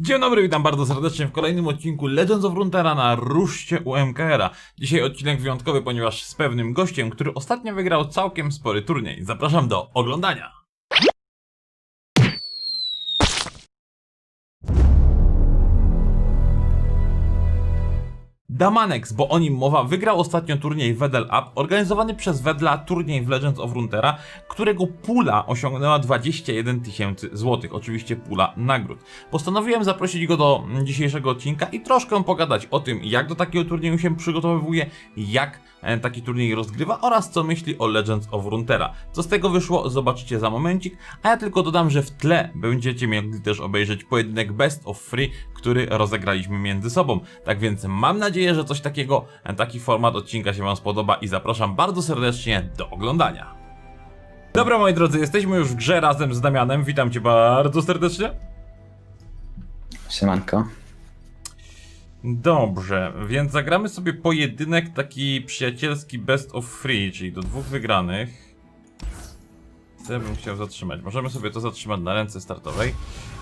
Dzień dobry, witam bardzo serdecznie w kolejnym odcinku Legends of Runeterra na ruszcie u MKR-a. Dzisiaj odcinek wyjątkowy, ponieważ z pewnym gościem, który ostatnio wygrał całkiem spory turniej. Zapraszam do oglądania. Damanex, bo o nim mowa, wygrał ostatnio turniej Wedel Up, organizowany przez Wedla turniej w Legends of Runeterra, którego pula osiągnęła 21 tysięcy złotych, oczywiście pula nagród. Postanowiłem zaprosić go do dzisiejszego odcinka i troszkę pogadać o tym, jak do takiego turnieju się przygotowywuje, jak e, taki turniej rozgrywa oraz co myśli o Legends of Runeterra. Co z tego wyszło, zobaczycie za momencik, a ja tylko dodam, że w tle będziecie mogli też obejrzeć pojedynek Best of Free, który rozegraliśmy między sobą. Tak więc mam nadzieję, że coś takiego, taki format odcinka się Wam spodoba i zapraszam bardzo serdecznie do oglądania. Dobra moi drodzy, jesteśmy już w grze razem z Damianem, witam Cię bardzo serdecznie. Siemanko. Dobrze, więc zagramy sobie pojedynek taki przyjacielski best of free, czyli do dwóch wygranych. Ja bym chciał zatrzymać? Możemy sobie to zatrzymać na ręce startowej.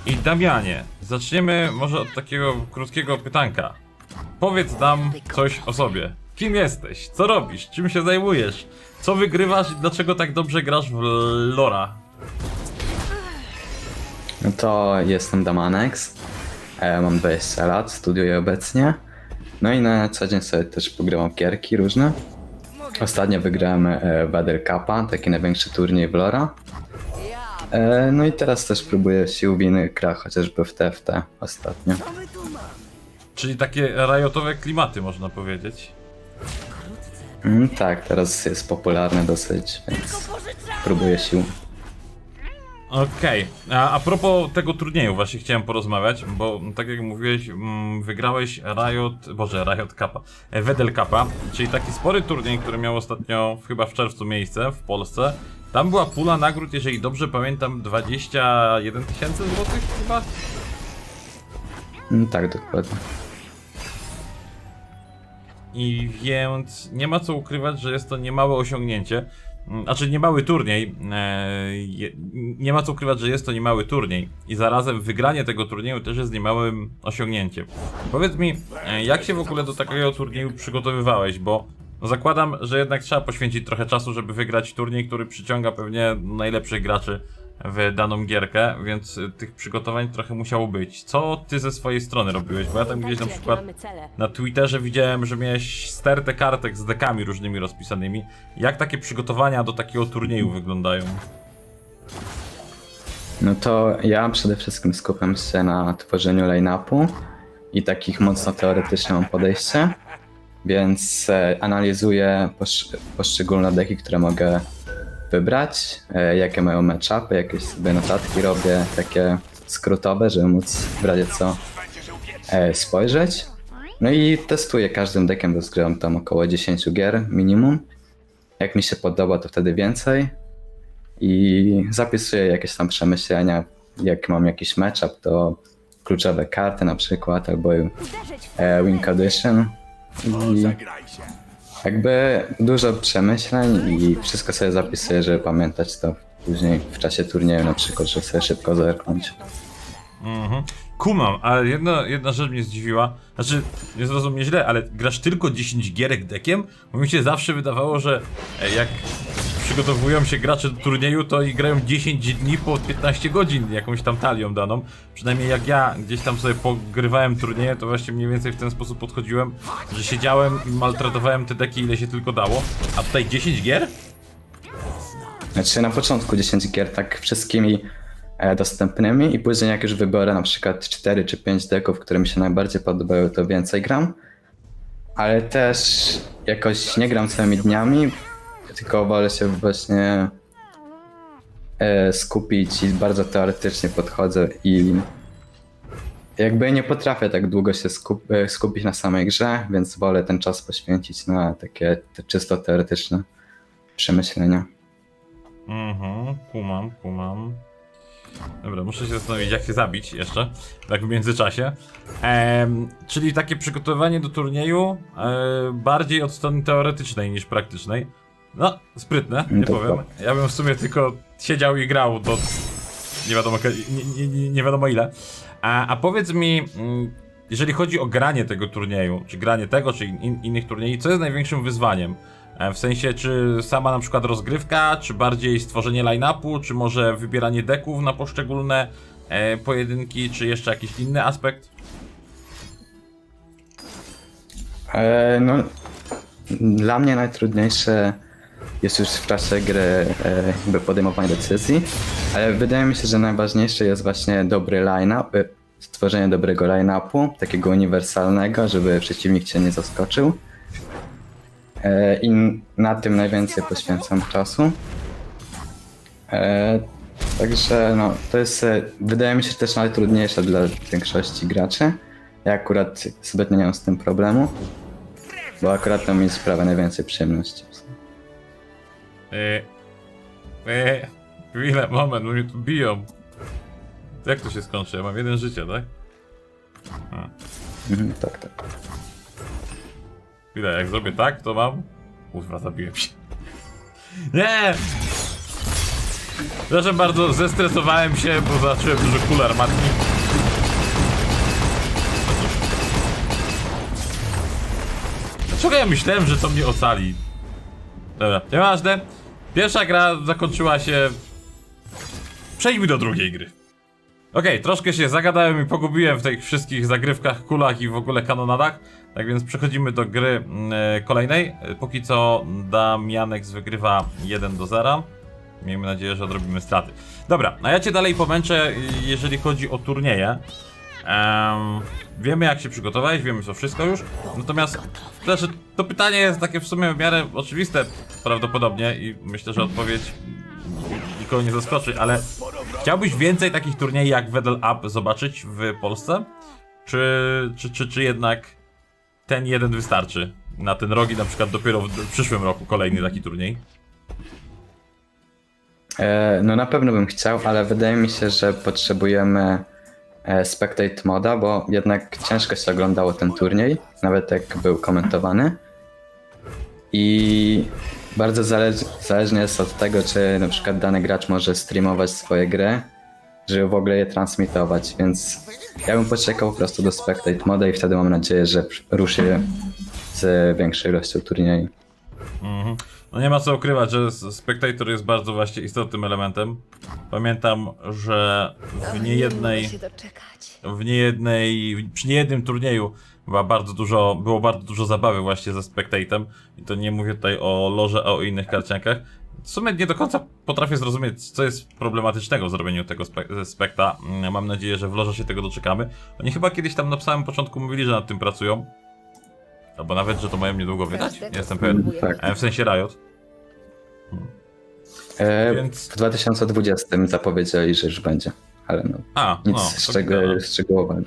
I Damianie, zaczniemy może od takiego krótkiego pytanka. Powiedz nam coś o sobie. Kim jesteś? Co robisz? Czym się zajmujesz? Co wygrywasz i dlaczego tak dobrze grasz w Lora? No to jestem Damanex. E, mam 20 lat, studiuję obecnie. No i na co dzień sobie też pogrywam w gierki różne. Ostatnio wygrałem e, Cupa, taki największy turniej w Lora. E, no i teraz też próbuję sił w innych grach, chociażby w TFT ostatnio. Czyli takie rajotowe klimaty można powiedzieć. Mm, tak, teraz jest popularny dosyć, więc próbuję sił. Okej, a, a propos tego turnieju właśnie chciałem porozmawiać, bo tak jak mówiłeś, mm, wygrałeś Riot, boże Riot Cupa, e, Wedel Cupa, czyli taki spory turniej, który miał ostatnio chyba w czerwcu miejsce w Polsce. Tam była pula nagród, jeżeli dobrze pamiętam, 21 tysięcy złotych chyba? Mm, tak, dokładnie. I więc nie ma co ukrywać, że jest to niemałe osiągnięcie. Mm, Znaczy niemały turniej. e, je- Nie ma co ukrywać, że jest to niemały turniej. I zarazem wygranie tego turnieju też jest niemałym osiągnięciem. Powiedz mi, e, jak się w ogóle do takiego turnieju przygotowywałeś? Bo zakładam, że jednak trzeba poświęcić trochę czasu, żeby wygrać turniej, który przyciąga pewnie najlepszych graczy w daną gierkę, więc y, tych przygotowań trochę musiało być. Co ty ze swojej strony robiłeś? Bo ja tam gdzieś na przykład na Twitterze widziałem, że miałeś stertę kartek z dekami różnymi rozpisanymi. Jak takie przygotowania do takiego turnieju wyglądają? No to ja przede wszystkim skupiam się na tworzeniu line-upu i takich mocno teoretyczne mam podejście, więc e, analizuję posz poszczególne deki, które mogę wybrać, e, jakie mają matchupy, jakieś sobie notatki robię, takie skrótowe, żeby móc w razie co e, spojrzeć. No i testuję każdym dekiem, bo zgrywam tam około 10 gier minimum. Jak mi się podoba, to wtedy więcej i zapisuję jakieś tam przemyślenia, jak mam jakiś matchup, to kluczowe karty na przykład, albo win condition. I jakby dużo przemyśleń i wszystko sobie zapisuję, żeby pamiętać to później w czasie turnieju na przykład, żeby sobie szybko zerknąć. Mhm. Kumam, ale jedna, jedna rzecz mnie zdziwiła. Znaczy, nie zrozum mnie źle, ale grasz tylko 10 gierek dekiem? Bo mi się zawsze wydawało, że e, jak przygotowują się gracze do turnieju, to i grają 10 dni po 15 godzin jakąś tam talią daną. Przynajmniej jak ja gdzieś tam sobie pogrywałem turnieje, to właśnie mniej więcej w ten sposób podchodziłem, że siedziałem i maltretowałem te deki ile się tylko dało. A tutaj 10 gier? Znaczy na początku 10 gier tak wszystkimi e, dostępnymi i później jak już wybiorę na przykład 4 czy 5 deków, które mi się najbardziej podobają, to więcej gram. Ale też jakoś nie gram całymi dniami, wolę się właśnie e, skupić i bardzo teoretycznie podchodzę i jakby nie potrafię tak długo się skup, e, skupić na samej grze, więc wolę ten czas poświęcić na takie te czysto teoretyczne przemyślenia. Mhm, kumam, kumam. Dobra, muszę się zastanowić, jak się zabić jeszcze, tak w międzyczasie. Em, czyli takie przygotowanie do turnieju e, bardziej od strony teoretycznej niż praktycznej. No, sprytne, nie Dokładnie. powiem. Ja bym w sumie tylko siedział i grał do nie wiadomo, ke- nie, nie, nie wiadomo ile. A, a powiedz mi, mm, jeżeli chodzi o granie tego turnieju, czy granie tego, czy in, innych turniejów, co jest największym wyzwaniem? E, W sensie, czy sama na przykład rozgrywka, czy bardziej stworzenie line-upu, czy może wybieranie deków na poszczególne e, pojedynki, czy jeszcze jakiś inny aspekt? E, no, dla mnie najtrudniejsze jest już w czasie gry e, jakby podejmowanie decyzji, ale wydaje mi się, że najważniejsze jest właśnie dobry line-up, e, stworzenie dobrego line-upu, takiego uniwersalnego, żeby przeciwnik cię nie zaskoczył. E, I na tym najwięcej poświęcam czasu. Także no, to jest, wydaje mi się, też najtrudniejsze dla większości graczy. Ja akurat zbytnio nie mam z tym problemu, bo akurat to mi sprawia najwięcej przyjemności. E, e, chwilę, moment, bo mnie tu biją. Jak to się skończy? Ja mam jeden życie, tak? Mhm, tak, tak. Chwilę, jak zrobię tak, to mam... Kurwa, zabiłem się. Nie! Proszę bardzo, zestresowałem się, bo zobaczyłem dużo kul armatni. Dlaczego ja myślałem, że to mnie ocali? Dobra, nieważne. Pierwsza gra zakończyła się... Przejdźmy do drugiej gry. Okej, troszkę się zagadałem i pogubiłem w tych wszystkich zagrywkach, kulach i w ogóle kanonadach. Tak więc przechodzimy do gry e, kolejnej. E, Póki co Damianek wygrywa 1 do 0. Miejmy nadzieję, że odrobimy straty. Dobra, a ja cię dalej pomęczę, jeżeli chodzi o turnieje. Em, wiemy jak się przygotować, wiemy to wszystko już. Natomiast znaczy, to pytanie jest takie w sumie w miarę oczywiste prawdopodobnie i myślę, że odpowiedź nikogo nie zaskoczy, ale chciałbyś więcej takich turniejów jak Wedel Up zobaczyć w Polsce? Czy, czy, czy, czy jednak ten jeden wystarczy? Na ten rok i na przykład dopiero w, przyszłym roku kolejny taki turniej? E, no na pewno bym chciał, ale wydaje mi się, że potrzebujemy Spectate Moda, bo jednak ciężko się oglądało ten turniej, nawet jak był komentowany. I bardzo zależ, zależnie jest od tego, czy na przykład dany gracz może streamować swoje gry, żeby w ogóle je transmitować, więc ja bym poczekał po prostu do Spectate Moda i wtedy mam nadzieję, że ruszy z większą ilością turniejów. Mhm. No nie ma co ukrywać, że Spectator jest bardzo właśnie istotnym elementem. Pamiętam, że w niejednej, w niejednej, przy niejednym turnieju była bardzo dużo, było bardzo dużo zabawy właśnie ze Spectatem. I to nie mówię tutaj o Loże, a o innych karciankach. W sumie nie do końca potrafię zrozumieć, co jest problematycznego w zrobieniu tego spe ze Specta. Mm, Mam nadzieję, że w Loże się tego doczekamy. Oni chyba kiedyś tam na samym początku mówili, że nad tym pracują. Albo nawet, że to mają niedługo wydać. Nie jestem pewien. Tak. E, W sensie Riot. E, Więc- W 2020 zapowiedzieli, że już będzie, ale no, A, nic no, to, gitara. szczegółowego.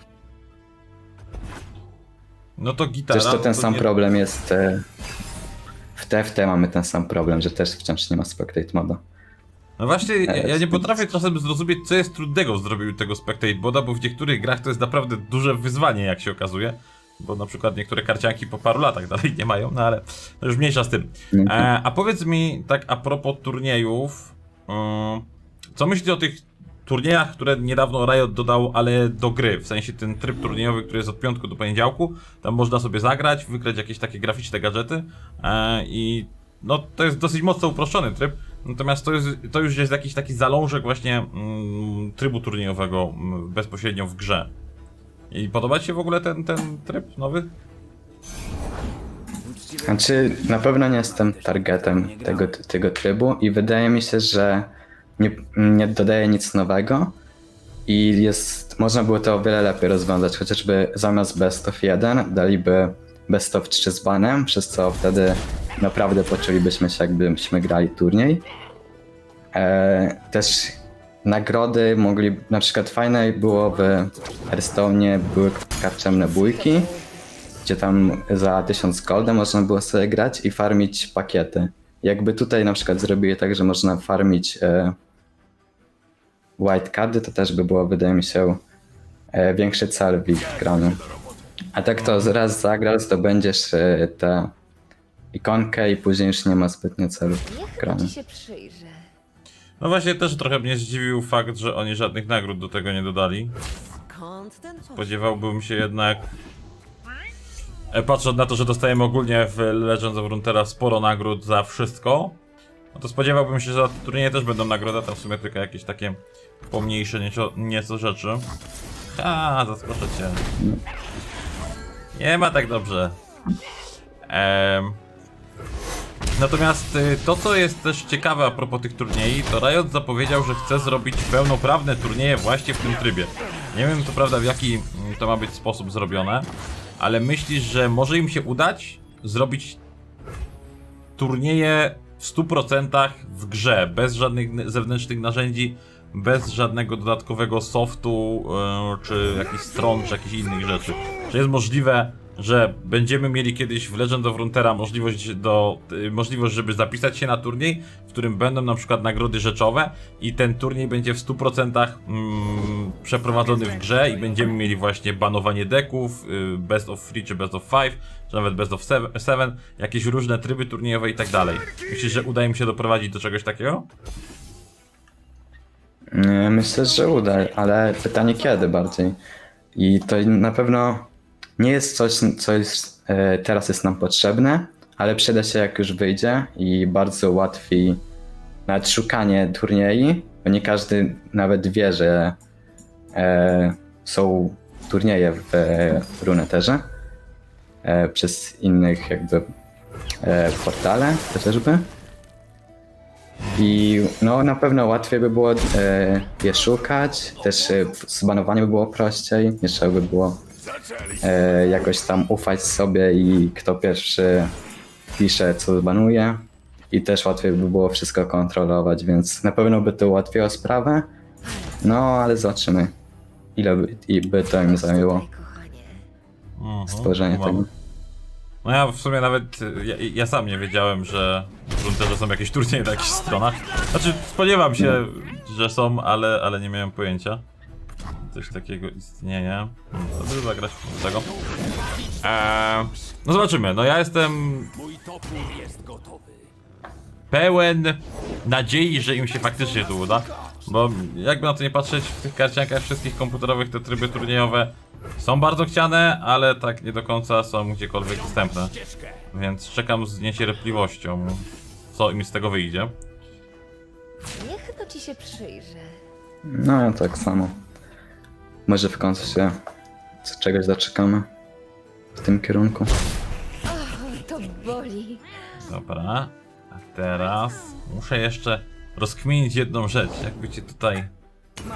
no to gitara. Zresztą ten to sam nie- problem jest e, w TFT mamy ten sam problem, że też wciąż nie ma Spectate moda. No właśnie, ja, ja nie potrafię czasem zrozumieć, co jest trudnego w zrobieniu tego Spectate Boda, bo w niektórych grach to jest naprawdę duże wyzwanie, jak się okazuje. Bo na przykład niektóre karcianki po paru latach dalej nie mają, no ale to już mniejsza z tym. Mhm. E, a powiedz mi, tak a propos turniejów, ym, co myślisz o tych turniejach, które niedawno Riot dodał, ale do gry, w sensie ten tryb turniejowy, który jest od piątku do poniedziałku, tam można sobie zagrać, wygrać jakieś takie graficzne gadżety e, i no to jest dosyć mocno uproszczony tryb, natomiast to, jest, to już jest jakiś taki zalążek właśnie mm, trybu turniejowego mm, bezpośrednio w grze. I podoba Ci się w ogóle ten, ten tryb nowy? Znaczy, na pewno nie jestem targetem tego, tego trybu i wydaje mi się, że nie, nie dodaje nic nowego i jest, można było to o wiele lepiej rozwiązać, chociażby zamiast best of 1 daliby best of 3 z banem, przez co wtedy naprawdę poczulibyśmy się jakbyśmy grali turniej. E, też nagrody mogli, na przykład fajne było w Hearthstone'ie były karczemne bójki, gdzie tam za 1000 golda można było sobie grać i farmić pakiety. Jakby tutaj na przykład zrobili tak, że można farmić e, white cardy, to też by było, wydaje mi się, e, większy cel w ich graniu. A tak to raz zagrasz, zdobędziesz e, tę ikonkę i później już nie ma zbytnio celu w graniu. ci się przyjrzę. No właśnie też trochę mnie zdziwił fakt, że oni żadnych nagród do tego nie dodali. Spodziewałbym się jednak. e, Patrząc na to, że dostajemy ogólnie w Legends of Runeterra sporo nagród za wszystko, no to spodziewałbym się, że za turnieje też będą nagrody, tam w sumie tylko jakieś takie pomniejsze nieco, nieco rzeczy. A, zaskoczę cię. Nie ma tak dobrze. Em, Natomiast y, to, co jest też ciekawe a propos tych turniej, to Riot zapowiedział, że chce zrobić pełnoprawne turnieje właśnie w tym trybie. Nie wiem, to prawda, w jaki mm, to ma być sposób zrobione, ale myślisz, że może im się udać zrobić turnieje w 100% w grze, bez żadnych zewnętrznych narzędzi, bez żadnego dodatkowego softu, yy, czy jakichś stron, czy jakichś innych rzeczy. Czy jest możliwe, że będziemy mieli kiedyś w Legend of Runeterra możliwość do, y, możliwość, żeby zapisać się na turniej, w którym będą na przykład nagrody rzeczowe i ten turniej będzie w 100% mm, przeprowadzony w grze i będziemy mieli właśnie banowanie deków, y, best of 3 czy best of 5, czy nawet best of 7, jakieś różne tryby turniejowe i tak dalej. Myślisz, że uda im się doprowadzić do czegoś takiego? Nie, Myślę, że uda, ale pytanie kiedy bardziej. I to na pewno nie jest coś, co jest, teraz jest nam potrzebne, ale przyda się jak już wyjdzie i bardzo ułatwi nawet szukanie turniej, bo nie każdy nawet wie, że e, są turnieje w e, Runeterze e, przez innych jakby e, portale chociażby. I no na pewno łatwiej by było e, je szukać, też e, zbanowanie by było prościej, nie trzeba by było e, jakoś tam ufać sobie i kto pierwszy pisze co zbanuje i też łatwiej by było wszystko kontrolować, więc na pewno by to ułatwiło sprawę, no ale zobaczymy ile by, i by to im zajęło. Mhm, stworzenie kumam. tego. No ja w sumie nawet, ja, ja sam nie wiedziałem, że w Runterze są jakieś turnieje na jakichś stronach. Znaczy, spodziewam się, że są, ale, ale nie miałem pojęcia. Coś takiego istnieje. Hmm, To by zagrać do tego. Eee, no zobaczymy, no ja jestem pełen nadziei, że im się faktycznie to uda. Bo jakby na to nie patrzeć, w tych karciankach wszystkich komputerowych te tryby turniejowe są bardzo chciane, ale tak nie do końca są gdziekolwiek dostępne. Więc czekam z niecierpliwością, co im z tego wyjdzie. Niech to ci się przyjrzy. No tak samo. Może w końcu się z czegoś doczekamy w tym kierunku. O, to boli. Dobra, a teraz muszę jeszcze rozkminić jedną rzecz. Jakby cię tutaj.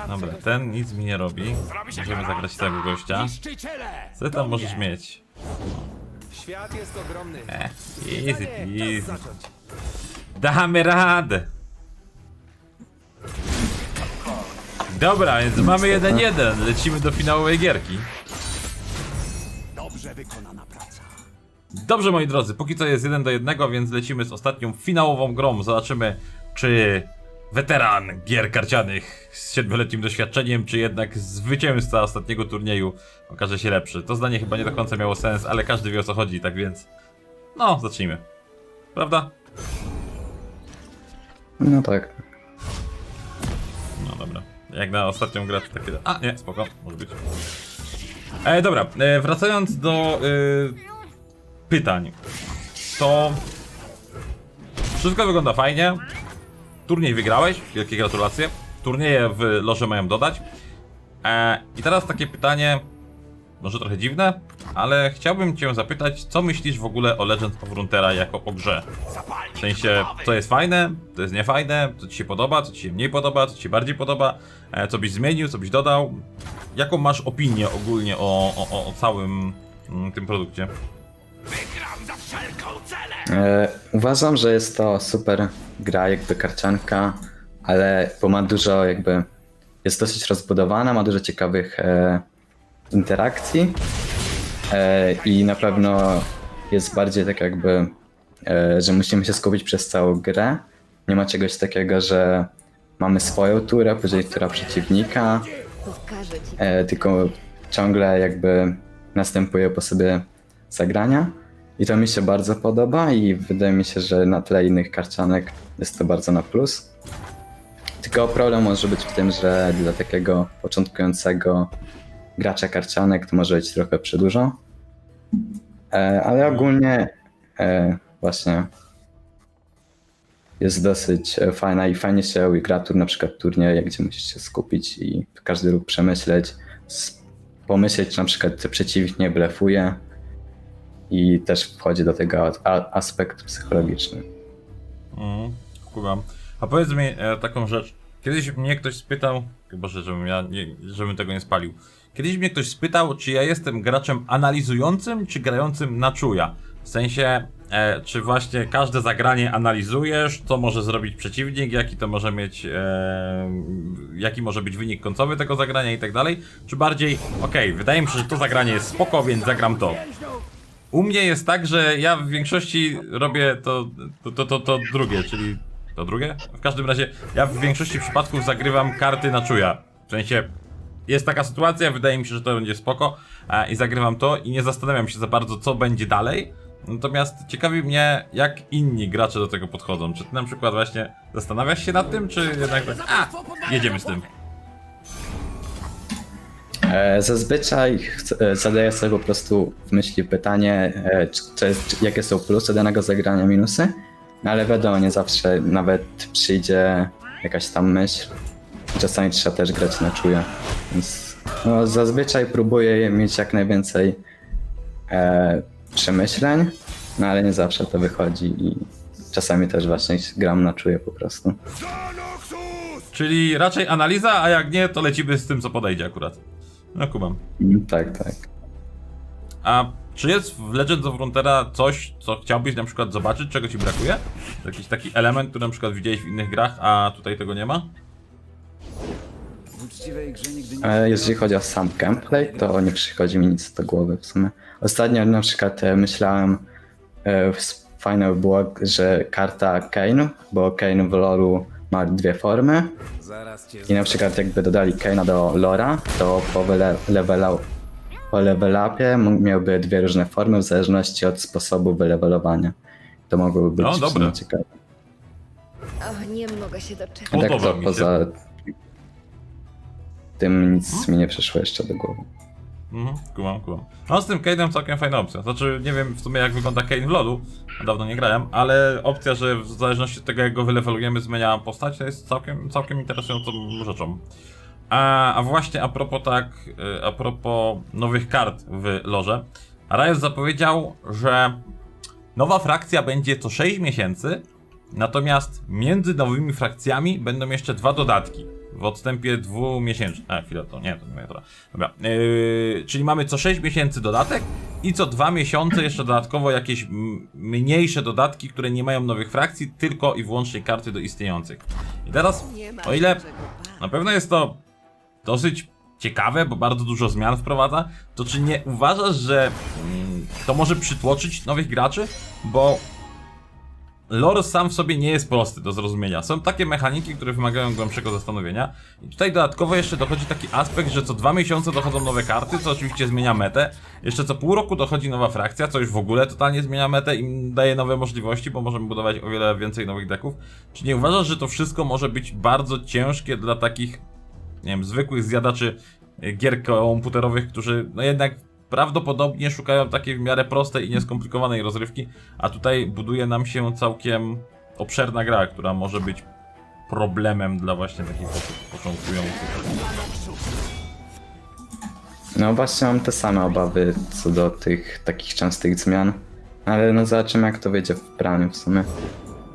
Dobra, ten nic mi nie robi. Możemy zagrać tego gościa. Co ty tam możesz mieć? Świat jest ogromny. Eh, easy, easy. Damy radę! Dobra, więc mamy 1-1. Lecimy do finałowej gierki. Dobrze wykonana praca. Dobrze, moi drodzy, póki co jest 1 do 1, więc lecimy z ostatnią finałową grą. Zobaczymy, czy weteran gier karcianych z 7-letnim doświadczeniem, czy jednak zwycięzca ostatniego turnieju okaże się lepszy. To zdanie chyba nie do końca miało sens, ale każdy wie o co chodzi, tak więc. No, zacznijmy. Prawda? No tak. Jak na ostatnią grę to takie. A nie, spoko, może być. E, dobra, e, wracając do y, pytań. To. Wszystko wygląda fajnie. Turniej wygrałeś, wielkie gratulacje. Turnieje w loże mają dodać. E, I teraz takie pytanie, może trochę dziwne, ale chciałbym Cię zapytać, co myślisz w ogóle o Legend of Runeterra jako o grze? W sensie, co jest fajne, co jest niefajne, co Ci się podoba, co Ci się mniej podoba, co Ci się bardziej podoba, e, co byś zmienił, co byś dodał. Jaką masz opinię ogólnie o, o, o, całym mm, tym produkcie? E, uważam, że jest to super gra, jakby karcianka, ale bo ma dużo jakby, jest dosyć rozbudowana, ma dużo ciekawych e, interakcji e, i na pewno jest bardziej tak jakby, e, że musimy się skupić przez całą grę. Nie ma czegoś takiego, że mamy swoją turę, później tura przeciwnika, e, tylko ciągle jakby następuje po sobie zagrania. I to mi się bardzo podoba i wydaje mi się, że na tle innych karcianek jest to bardzo na plus. Tylko problem może być w tym, że dla takiego początkującego gracza karcianek to może być trochę przedłużo. E, ale ogólnie e, właśnie jest dosyć e, fajna i fajnie się gra tur, na przykład turnieje, gdzie musisz się skupić i każdy ruch przemyśleć, pomyśleć, czy na przykład przeciwnik blefuje i też wchodzi do tego aspekt psychologiczny. Mhm, kumam. A powiedz mi taką rzecz. Kiedyś mnie ktoś spytał, chyba że żebym, ja nie, żebym tego nie spalił. Kiedyś mnie ktoś spytał, czy ja jestem graczem analizującym, czy grającym na czuja. W sensie, e, czy właśnie każde zagranie analizujesz, co może zrobić przeciwnik, jaki to może mieć, e, jaki może być wynik końcowy tego zagrania i tak dalej, czy bardziej, okej, wydaje mi się, że to zagranie jest spoko, więc zagram to. U mnie jest tak, że ja w większości robię to, to, to, to, to drugie, czyli to drugie? W każdym razie ja w większości przypadków zagrywam karty na czuja. W sensie jest taka sytuacja, wydaje mi się, że to będzie spoko a, i zagrywam to i nie zastanawiam się za bardzo, co będzie dalej. Natomiast ciekawi mnie, jak inni gracze do tego podchodzą. Czy ty na przykład właśnie zastanawiasz się nad tym, czy jednak tak, a, jedziemy z tym. E, Zazwyczaj e, zadaję sobie po prostu w myśli pytanie, e, czy, czy, czy, jakie są plusy danego zagrania, minusy, ale wiadomo, nie zawsze nawet przyjdzie jakaś tam myśl. Czasami trzeba też grać na czuje, więc no, zazwyczaj próbuję mieć jak najwięcej e, przemyśleń, no ale nie zawsze to wychodzi i czasami też właśnie gram na czuje po prostu. Czyli raczej analiza, a jak nie, to lecimy z tym, co podejdzie akurat. No kumam. Tak, tak. A czy jest w Legends of Runeterra coś, co chciałbyś na przykład zobaczyć, czego ci brakuje? Jakiś taki element, który na przykład widziałeś w innych grach, a tutaj tego nie ma? W uczciwej grze nigdy nie E, Jeżeli chodzi o sam gameplay, to nie przychodzi mi nic do głowy w sumie. Ostatnio na przykład e, myślałem, e, s- fajne by było, że karta Kane, bo Kane w loru ma dwie formy Zaraz cię i na przykład jakby dodali Kane'a do lora, to po wyle- levela- po level upie miałby dwie różne formy w zależności od sposobu wylevelowania. To mogłoby być No, dobre. ciekawe. O, nie mogę się doczekać. A tak Podoba to się. poza tym nic mi nie przyszło jeszcze do głowy. Mhm, kumam, kumam. No z tym Kane'em całkiem fajna opcja. Znaczy, nie wiem w sumie jak wygląda Kane w LoLu, dawno nie grałem, ale opcja, że w zależności od tego jak go wylewelujemy zmienia postać, to jest całkiem, całkiem interesującą rzeczą. A, a właśnie a propos tak, y, a propos nowych kart w lorze, Riot zapowiedział, że nowa frakcja będzie co 6 miesięcy, natomiast między nowymi frakcjami będą jeszcze dwa dodatki w odstępie dwumiesięcznym. A chwilę, to nie, to nie to. Dobra, yy, czyli mamy co 6 miesięcy dodatek i co 2 miesiące jeszcze dodatkowo jakieś mniejsze dodatki, które nie mają nowych frakcji, tylko i wyłącznie karty do istniejących. I teraz, o ile na pewno jest to dosyć ciekawe, bo bardzo dużo zmian wprowadza, to czy nie uważasz, że mm, to może przytłoczyć nowych graczy? Bo lore sam w sobie nie jest prosty do zrozumienia. Są takie mechaniki, które wymagają głębszego zastanowienia. I tutaj dodatkowo jeszcze dochodzi taki aspekt, że co dwa miesiące dochodzą nowe karty, co oczywiście zmienia metę. Jeszcze co pół roku dochodzi nowa frakcja, co już w ogóle totalnie zmienia metę i daje nowe możliwości, bo możemy budować o wiele więcej nowych deków. Czy nie uważasz, że to wszystko może być bardzo ciężkie dla takich nie wiem, zwykłych zjadaczy y, gier komputerowych, którzy no jednak prawdopodobnie szukają takiej w miarę prostej i nieskomplikowanej rozrywki, a tutaj buduje nam się całkiem obszerna gra, która może być problemem dla właśnie takich osób początkujących. No właśnie mam te same obawy co do tych takich częstych zmian, ale no zobaczymy jak to wyjdzie w praniu w sumie.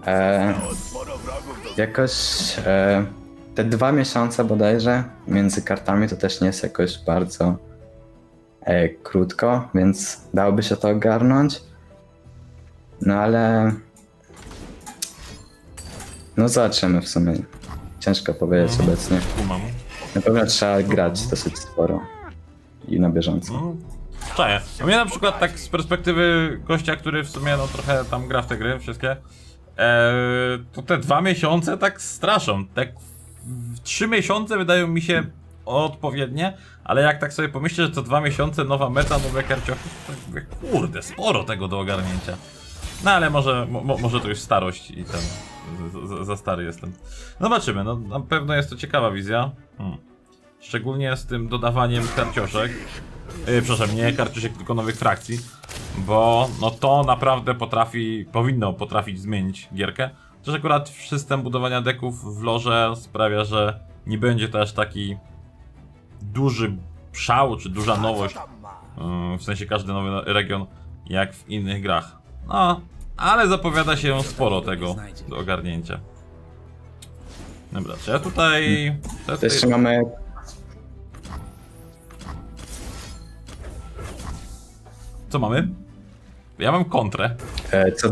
E, jakoś e, te dwa miesiące bodajże między kartami to też nie jest jakoś bardzo e, krótko, więc dałoby się to ogarnąć. No ale no zobaczymy w sumie. Ciężko powiedzieć obecnie. Kumam. Na pewno trzeba grać dosyć sporo i na bieżąco. No, Czaję. A mnie na przykład tak z perspektywy gościa, który w sumie no trochę tam gra w te gry wszystkie, e, to te dwa miesiące tak straszą. Tak trzy miesiące wydają mi się odpowiednie, ale jak tak sobie pomyślę, że co dwa miesiące nowa meta, nowe karciochy, to mówię, kurde, sporo tego do ogarnięcia. No ale może, mo, może to już starość i ten, za, za stary jestem. Zobaczymy, no na pewno jest to ciekawa wizja. Hmm. szczególnie z tym dodawaniem karcioszek. Yy, przepraszam, nie karcioszek, tylko nowych frakcji, bo no to naprawdę potrafi, powinno potrafić zmienić gierkę. Chociaż akurat system budowania deków w lorze sprawia, że nie będzie to aż taki duży szał, czy duża nowość, yy, w sensie każdy nowy region, jak w innych grach. No, ale zapowiada się sporo tego do ogarnięcia. Dobra, czy ja tutaj... ja jeszcze tutaj... mamy Co mamy? Ja mam kontrę. e, co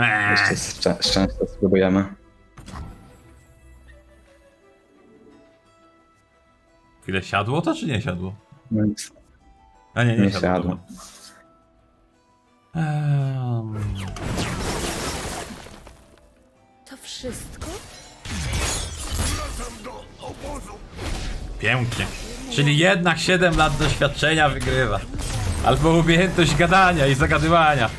Eee, jeszcze szczę- szczęście spróbujemy. chwilę siadło to, czy nie siadło? Więc A nie, nie, nie siadło. siadło. Ehm, To wszystko? pięknie. Czyli jednak 7 lat doświadczenia wygrywa. Albo umiejętność gadania i zagadywania.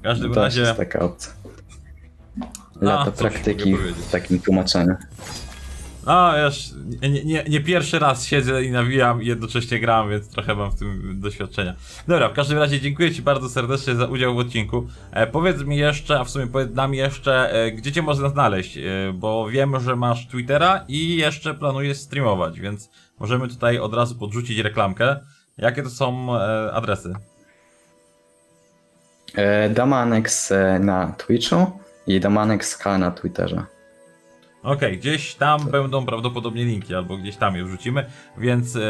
W każdym To też razie... jest taka opcja. A, Lata praktyki powiedzieć. w takim tłumaczeniu. No wiesz, nie, nie, nie pierwszy raz siedzę i nawijam i jednocześnie gram, więc trochę mam w tym doświadczenia. Dobra, w każdym razie dziękuję Ci bardzo serdecznie za udział w odcinku. E, powiedz mi jeszcze, a w sumie powiedz nam jeszcze, e, gdzie Cię można znaleźć, e, bo wiem, że masz Twittera i jeszcze planujesz streamować, więc możemy tutaj od razu podrzucić reklamkę. Jakie to są e, adresy? E, Damanex e, na Twitchu i Damanex K na Twitterze. Okej, gdzieś tam będą prawdopodobnie linki, albo gdzieś tam je wrzucimy, więc e,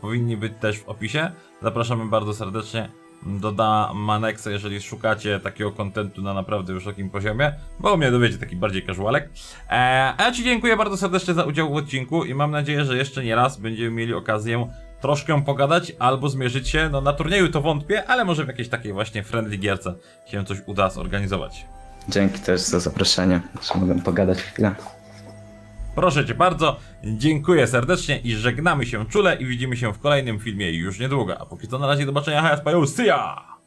powinni być też w opisie. Zapraszamy bardzo serdecznie do Damanexa, jeżeli szukacie takiego kontentu na naprawdę wysokim poziomie, bo mnie dowiecie taki bardziej casualek. E, a ja Ci dziękuję bardzo serdecznie za udział w odcinku i mam nadzieję, że jeszcze nie raz będziemy mieli okazję troszkę pogadać albo zmierzyć się, no na turnieju to wątpię, ale może w jakiejś takiej właśnie friendly gierce się coś uda zorganizować. Dzięki też za zaproszenie, że mogłem pogadać chwilę. Proszę Cię bardzo, dziękuję serdecznie i żegnamy się czule i widzimy się w kolejnym filmie już niedługo. A póki co na razie do zobaczenia, see ya!